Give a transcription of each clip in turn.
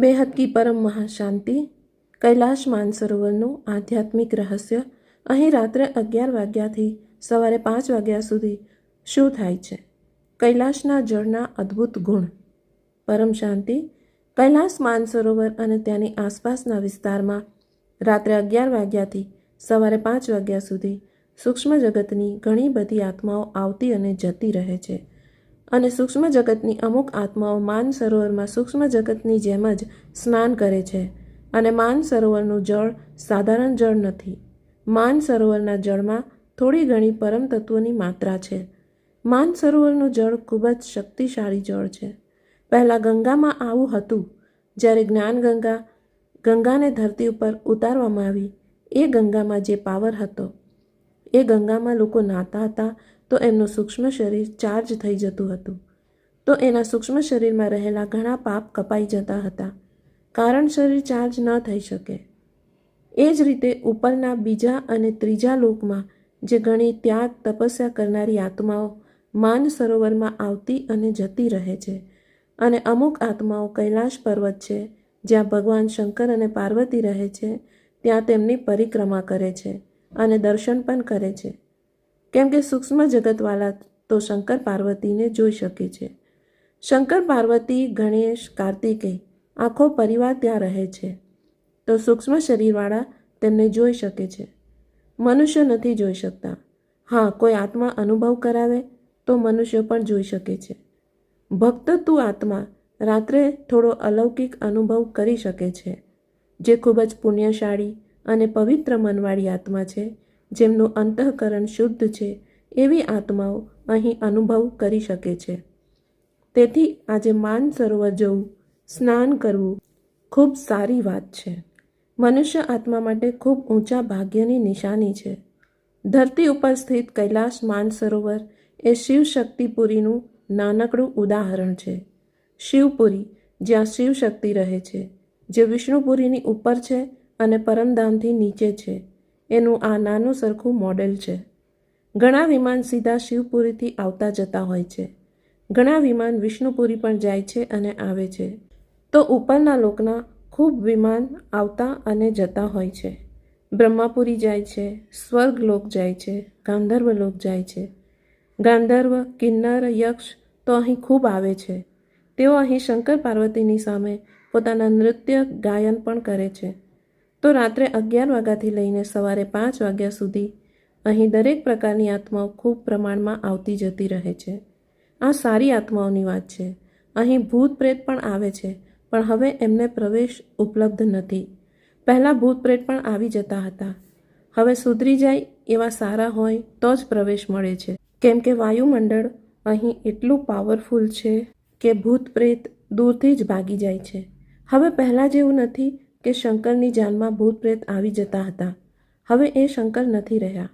બેહદ કી પરમ મહાશાંતિ કૈલાશ માનસરોવરનું આધ્યાત્મિક રહસ્ય અહીં રાત્રે અગિયાર વાગ્યાથી સવારે પાંચ વાગ્યા સુધી શું થાય છે? કૈલાશના જળના અદ્ભુત ગુણ. પરમ શાંતિ કૈલાસ માનસરોવર અને ત્યાંની આસપાસના વિસ્તારમાં રાત્રે અગિયાર વાગ્યાથી સવારે પાંચ વાગ્યા સુધી સૂક્ષ્મ જગતની ઘણી બધી આત્માઓ આવતી અને જતી રહે છે. અને સૂક્ષ્મ જગતની અમુક આત્માઓ માન સરોવરમાં સૂક્ષ્મ જગતની જેમ જ સ્નાન કરે છે અને માન સરોવરનું જળ સાધારણ જળ નથી. માન સરોવરના જળમાં થોડી ઘણી પરમ તત્વોની માત્રા છે. માન સરોવરનું જળ ખૂબ જ શક્તિશાળી જળ છે. પહેલાં ગંગામાં આવું હતું. જ્યારે જ્ઞાન ગંગા ગંગાને ધરતી ઉપર ઉતારવામાં આવી, એ ગંગામાં જે પાવર હતો, એ ગંગામાં લોકો નાતા હતા તો એમનું સૂક્ષ્મ શરીર ચાર્જ થઈ જતું હતું. તો એના સૂક્ષ્મ શરીરમાં રહેલા ઘણા પાપ કપાઈ જતા હતા. કારણ શરીર ચાર્જ ન થઈ શકે. એ જ રીતે ઉપરના બીજા અને ત્રીજા લોકમાં, જે ઘણી ત્યાગ તપસ્યા કરનારી આત્માઓ માન સરોવરમાં આવતી અને જતી રહે છે. અને અમુક આત્માઓ કૈલાશ પર્વત છે, જ્યાં ભગવાન શંકર અને પાર્વતી રહે છે, ત્યાં તેમની પરિક્રમા કરે છે અને દર્શન પણ કરે છે. કેમ કે સૂક્ષ્મ જગતવાળા તો શંકર પાર્વતીને જોઈ શકે છે. શંકર પાર્વતી, ગણેશ, કાર્તિકેય આખો પરિવાર ત્યાં રહે છે. તો સૂક્ષ્મ શરીરવાળા તેમને જોઈ શકે છે. મનુષ્ય નથી જોઈ શકતા. હા, કોઈ આત્મા અનુભવ કરાવે તો મનુષ્ય પણ જોઈ શકે છે. ભક્ત તું આત્મા રાત્રે થોડો અલૌકિક અનુભવ કરી શકે છે. જે ખૂબ જ પુણ્યશાળી અને પવિત્ર મનવાળી આત્મા છે જેમનું અંતઃકરણ શુદ્ધ છે, એવી આત્માઓ અહીં અનુભવ કરી શકે છે. તેથી આજે માન સરોવર જવું, સ્નાન કરવું ખૂબ સારી વાત છે. મનુષ્ય આત્મા માટે ખૂબ ઊંચા ભાગ્યની નિશાની છે. ધરતી ઉપર સ્થિત કૈલાશ માનસરોવર એ શિવશક્તિપુરીનું નાનકડું ઉદાહરણ છે. શિવપુરી, જ્યાં શિવશક્તિ રહે છે, જે વિષ્ણુપુરીની ઉપર છે અને પરમધામથી નીચે છે. એનું આ નાનું સરખું મોડેલ છે. ઘણા વિમાન સીધા શિવપુરીથી આવતા જતા હોય છે. ઘણા વિમાન વિષ્ણુપુરી પણ જાય છે અને આવે છે. તો ઉપરના લોકના ખૂબ વિમાન આવતા અને જતા હોય છે. બ્રહ્માપુરી જાય છે સ્વર્ગ લોક જાય છે ગાંધર્વ લોક જાય છે. ગાંધર્વ, કિન્નર, યક્ષ તો અહીં ખૂબ આવે છે. તેઓ અહીં શંકર પાર્વતીની સામે પોતાના નૃત્ય ગાયન પણ કરે છે. તો રાત્રે અગિયાર વાગ્યાથી લઈને સવારે પાંચ વાગ્યા સુધી અહીં દરેક પ્રકારની આત્માઓ ખૂબ પ્રમાણમાં આવતી જતી રહે છે. આ સારી આત્માઓની વાત છે. અહીં ભૂત પ્રેત પણ આવે છે, પણ હવે એમને પ્રવેશ ઉપલબ્ધ નથી. પહેલાં ભૂત પ્રેત પણ આવી જતા હતા. હવે સુધરી જાય એવા સારા હોય તો જ પ્રવેશ મળે છે. કેમ કે વાયુમંડળ અહીં એટલું પાવરફુલ છે કે ભૂત પ્રેત દૂરથી જ ભાગી જાય છે. હવે પહેલાં જેવું નથી કે શંકરની જાનમાં ભૂત પ્રેત આવી જતા હતા. હવે એ શંકર નથી રહ્યા.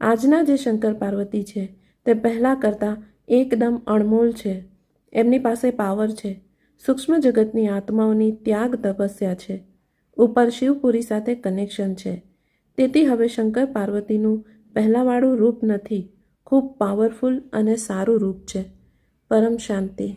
આજના જે શંકર પાર્વતી છે, તે પહેલાં કરતાં એકદમ અણમોલ છે. એમની પાસે પાવર છે. સૂક્ષ્મ જગતની આત્માઓની ત્યાગ તપસ્યા છે. ઉપર શિવપુરી સાથે કનેક્શન છે. તેથી હવે શંકર પાર્વતીનું પહેલાંવાળું રૂપ નથી. ખૂબ પાવરફુલ અને સારું રૂપ છે. પરમ શાંતિ.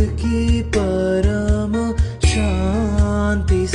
की परम शान्ति